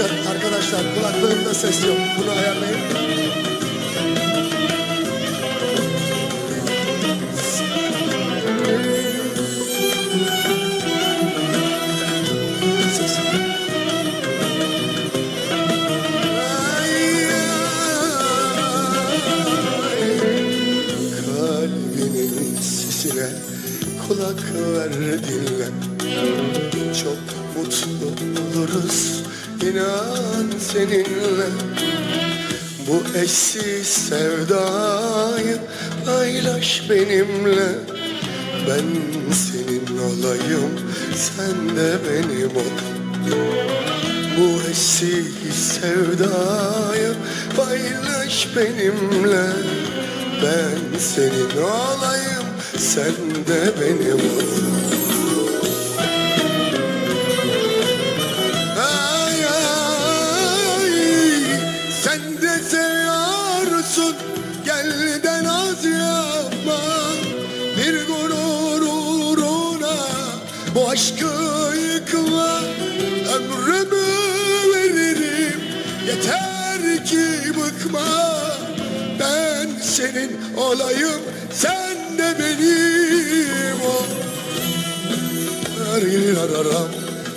Açar arkadaşlar. Kulaklığımda ses yok. Bunu ayarlayın. Kalbinin sesine kulak ver dinle Çok mutlu oluruz inan seninle. Bu eşsiz sevdayı paylaş benimle. Ben senin olayım sen de benim ol. Bu eşsiz sevdayı paylaş benimle. Ben senin olayım sen de benim ol gurur uğruna bu aşkı yıkma. Ömrümü veririm. Yeter ki bıkma. Ben senin olayım sen de benim ol. Dariraram,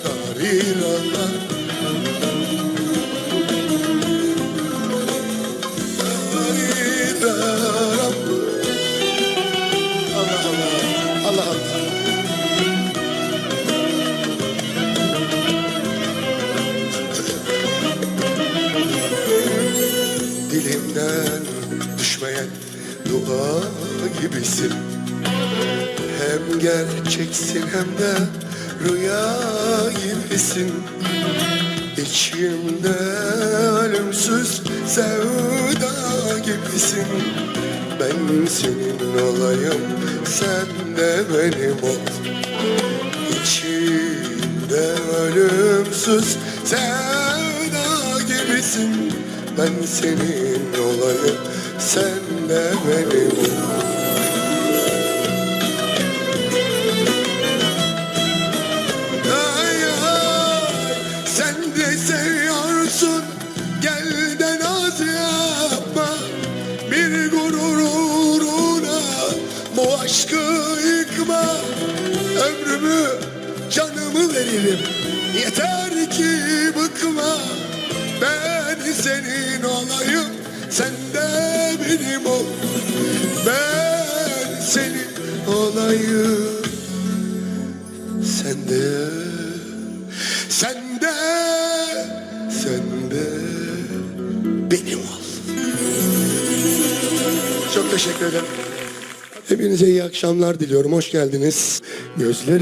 dariraram. Dilimden düşmeyen dua gibisin. Hem gerçeksin hem de rüya gibisin. İçimde ölümsüz sevda gibisin. Ben senin olayım sen de benim ol. İçimde ölümsüz sevda gibisin Ben senin olayım sen de benim. Ay ay sen de seviyorsun gel de yapma. Bir gurur bu aşkı yıkma. Ömrümü canımı veririm yeter ki bıkma sen de benim ol Ben senin olayım sen de, sen de, sen de benim ol. Çok teşekkür ederim. Hepinize iyi akşamlar diliyorum. Hoş geldiniz. Gözleri